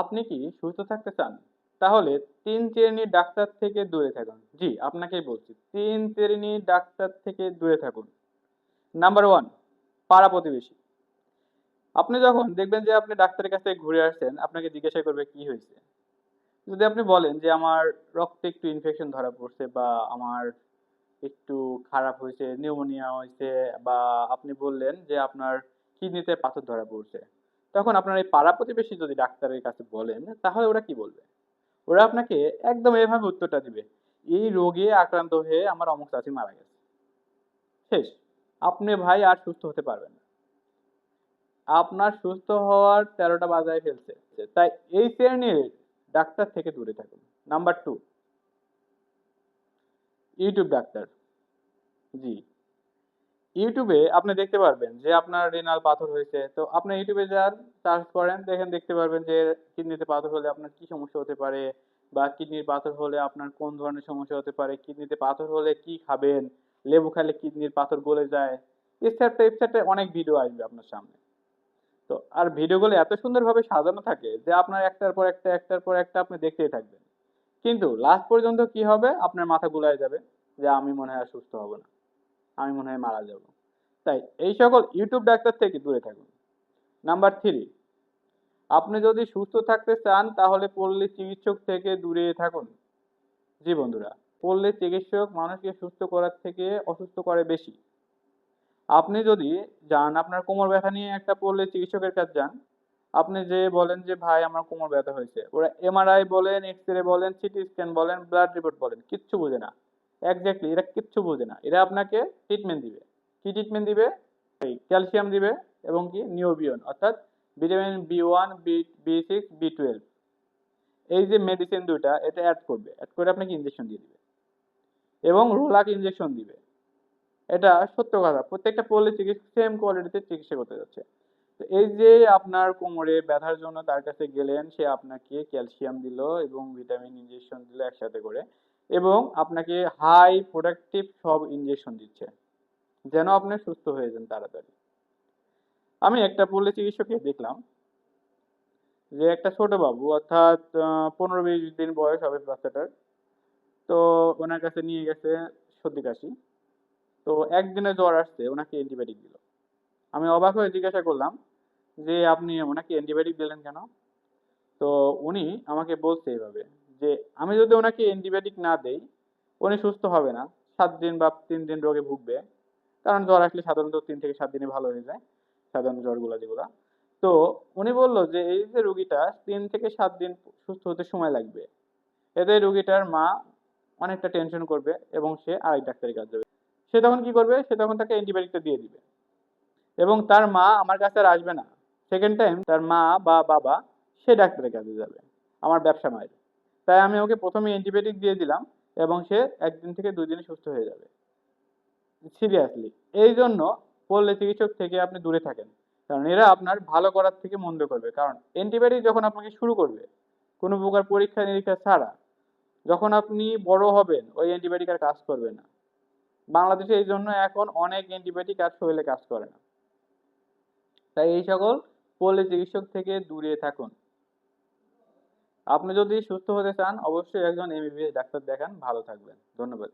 আপনি কি সুস্থ থাকতে চান? তাহলে তিন শ্রেণির ডাক্তার থেকে দূরে থাকুন। জি, আপনাকেই বলছি, তিন শ্রেণির ডাক্তার থেকে দূরে থাকুন। নাম্বার ওয়ান, পাড়া প্রতিবেশী। আপনি যখন দেখবেন যে আপনি ডাক্তারের কাছে ঘুরে আসছেন, আপনাকে জিজ্ঞাসা করবে কি হয়েছে। যদি আপনি বলেন যে আমার রক্তে একটু ইনফেকশন ধরা পড়ছে বা আমার একটু খারাপ হয়েছে নিউমোনিয়া হয়েছে বা আপনি বললেন যে আপনার কিডনিতে পাথর ধরা পড়ছে তখন আপনার এই পাড়া প্রতিবেশী যদি ডাক্তারের কাছে বলেন, তাহলে ওরা কি বলবে? ওরা আপনাকে একদম এভাবে উত্তরটা দিবে, এই রোগে আক্রান্ত হয়ে আমার অমুক চাচি মারা গেছে। শেষ। আপনি ভাই আর সুস্থ হতে পারবেন না। আপনার সুস্থ হওয়ার তেরোটা বাজায় ফেলছে। তাই এই শ্রেণির ডাক্তার থেকে দূরে থাকুন। Number two YouTube doctor. জি। ইউটিউবে আপনি দেখতে পারবেন যে আপনার রেনাল পাথর হয়েছে। তো আপনি ইউটিউবে যান সার্চ করেন, দেখেন, দেখতে পারবেন যে কিডনিতে পাথর হলে আপনার কি সমস্যা হতে পারে বা কিডনির পাথর হলে আপনার কোন ধরনের সমস্যা হতে পারে কিডনিতে পাথর হলে কি খাবেন, লেবু খেলে কিডনির পাথর গলে যায়, এছাড়া এছাড়া অনেক ভিডিও আসবে আপনার সামনে। তো আর ভিডিওগুলো এত সুন্দরভাবে সাজানো থাকে যে আপনার একটার পর একটা, একটার পর একটা আপনি দেখতেই থাকবেন। কিন্তু লাস্ট পর্যন্ত কি হবে? আপনার মাথা গুলায় যাবে যে আমি মনে হয় সুস্থ হব না। আমি মনে হয় মারা যাব। তাই এই সকল ইউটিউব ডাক্তার থেকে দূরে থাকুন। নাম্বার থ্রি, আপনি যদি সুস্থ থাকতে চান তাহলে পল্লী চিকিৎসক থেকে দূরে থাকুন। জি বন্ধুরা, পল্লী চিকিৎসক মানুষকে সুস্থ করার থেকে অসুস্থ করে বেশি। আপনি যদি যান, আপনার কোমর ব্যথা নিয়ে একটা পল্লী চিকিৎসকের কাছে যান, আপনি যে বলেন যে, ভাই, আমার কোমর ব্যথা হয়েছে। ওরা এমআরআই বলেন এক্স রে বলেন সিটি স্ক্যান বলেন ব্লাড রিপোর্ট বলেন, কিচ্ছু বোঝে না। এক্স্যাক্টলি এরা কিচ্ছু বোঝে না। এরা আপনাকে ট্রিটমেন্ট দিবে। কি ট্রিটমেন্ট দিবে? এই ক্যালসিয়াম দিবে এবং কি নিওবিয়ন অর্থাৎ vitamin B one B B six B twelve এই যে মেডিসিন দুইটা, এটা অ্যাড করবে। অ্যাড করে আপনাকে ইঞ্জেকশন দিয়ে দিবে? এবং রোলাক ইঞ্জেকশন দিবে। এটা সত্য কথা। প্রত্যেকটা পল্লী চিকিৎসা সেম কোয়ালিটিতে চিকিৎসা করতে যাচ্ছে। তো এই যে আপনার কোমরে ব্যথার জন্য তার কাছে গেলেন, সে আপনাকে ক্যালসিয়াম দিল এবং ভিটামিন ইঞ্জেকশন দিল একসাথে করে। এবং আপনাকে হাই প্রোডাক্টিভ সব ইঞ্জেকশন দিচ্ছে। যেন আপনি সুস্থ হয়ে যান তাড়াতাড়ি। আমি একটা পল্লী চিকিৎসককে দেখলাম যে একটা ছোট বাবু, অর্থাৎ পনেরো বিশ দিন বয়স হবে বাচ্চাটার। তো ওনার কাছে নিয়ে গেছে সর্দি কাশি। তো একদিনে জ্বর আসছে, ওনাকে অ্যান্টিবায়োটিক দিল। আমি অবাক হয়ে জিজ্ঞাসা করলাম যে, আপনি ওনাকে অ্যান্টিবায়োটিক দিলেন কেন? তো উনি আমাকে বলছে এইভাবে যে আমি যদি ওনাকে অ্যান্টিবায়োটিক না দেই, উনি সুস্থ হবে না। সাত দিন বা তিন দিন রোগে ভুগবে। কারণ জ্বর আসলে সাধারণত তিন থেকে সাত দিনে ভালো হয়ে যায়, সাধারণ জ্বরগুলো যেগুলা। তো উনি বলল যে, এই যে রুগীটা তিন থেকে সাত দিন সুস্থ হতে সময় লাগবে। এতে রুগীটার মা অনেকটা টেনশন করবে এবং সে আরেক ডাক্তারের কাছে যাবে। সে তখন কি করবে? সে তখন তাকে অ্যান্টিবায়োটিকটা দিয়ে দিবে। এবং তার মা আমার কাছে আর আসবে না। সেকেন্ড টাইম তার মা বা বাবা সে ডাক্তারের কাছে যাবে। আমার ব্যবসা মায়ের। তাই আমি ওকে প্রথমে অ্যান্টিবায়োটিক দিয়ে দিলাম এবং সে একদিন থেকে দুই দিনে সুস্থ হয়ে যাবে। সিরিয়াসলি এই জন্য পল্লী চিকিৎসক থেকে আপনি দূরে থাকেন। কারণ এরা আপনার ভালো করার থেকে মন্দ করবে। কারণ অ্যান্টিবায়োটিক যখন আপনাকে শুরু করবে, কোনো প্রকার পরীক্ষা নিরীক্ষা ছাড়া, যখন আপনি বড় হবেন, ওই অ্যান্টিবায়োটিক আর কাজ করবে না। বাংলাদেশে এই জন্য এখন অনেক অ্যান্টিবায়োটিক আর শরীরে কাজ করে না। তাই এই সকল পল্লী চিকিৎসক থেকে দূরে থাকুন। আপনি যদি সুস্থ হতে চান অবশ্যই একজন এমবিবিএস ডাক্তার দেখান। ভালো থাকবেন। ধন্যবাদ।